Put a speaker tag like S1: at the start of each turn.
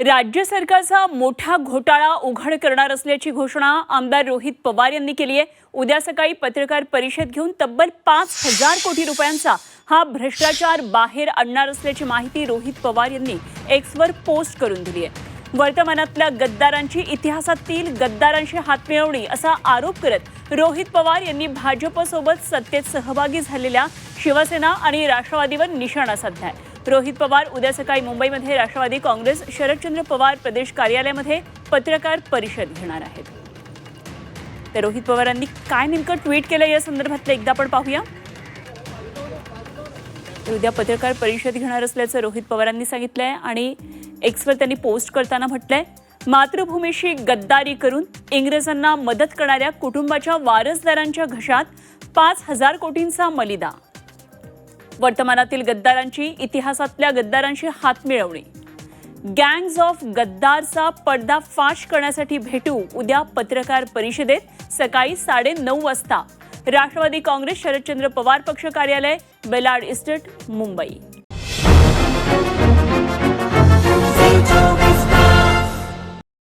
S1: राज्य सरकारचा मोठा घोटाळा उघड करणार असल्याची घोषणा आमदार रोहित पवार यांनी केली आहे. उद्या सकाळी पत्रकार परिषद घेऊन तब्बल पाच हजार कोटी रुपयांचा हा भ्रष्टाचार बाहेर आणणार असल्याची माहिती रोहित पवार यांनी एक्सवर पोस्ट करून दिली आहे. वर्तमानातल्या गद्दारांची इतिहासातील गद्दारांशी हात मिळवणी असा आरोप करत रोहित पवार यांनी भाजपसोबत सत्तेत सहभागी झालेल्या शिवसेना आणि राष्ट्रवादीवर निशाणा साधलाय. रोहित पवार उद्या सकाळी मुंबईमध्ये राष्ट्रवादी काँग्रेस शरदचंद्र पवार प्रदेश कार्यालयामध्ये पत्रकार परिषद घेणार आहेत. तर रोहित पवारांनी काय नेमकं ट्विट केलं या संदर्भातलं एकदा आपण पाहूया. उद्या पत्रकार परिषद घेणार असल्याचं रोहित पवारांनी सांगितलंय आणि एक्सवर त्यांनी पोस्ट करताना म्हटलंय. मातृभूमीशी गद्दारी करून इंग्रजांना मदत करणाऱ्या कुटुंबाच्या वारसदारांच्या घशात पाच हजार कोटींचा मलिदा. वर्तमानातील गद्दारांची इतिहासातल्या गद्दारांशी हात मिळवणी गँग्ज ऑफ गद्दारचा पडदाफाश करण्यासाठी भेटू उद्या पत्रकार परिषदेत सकाळी साडे नऊ वाजता. राष्ट्रवादी काँग्रेस शरदचंद्र पवार पक्ष कार्यालय बेलाड इस्टेट मुंबई.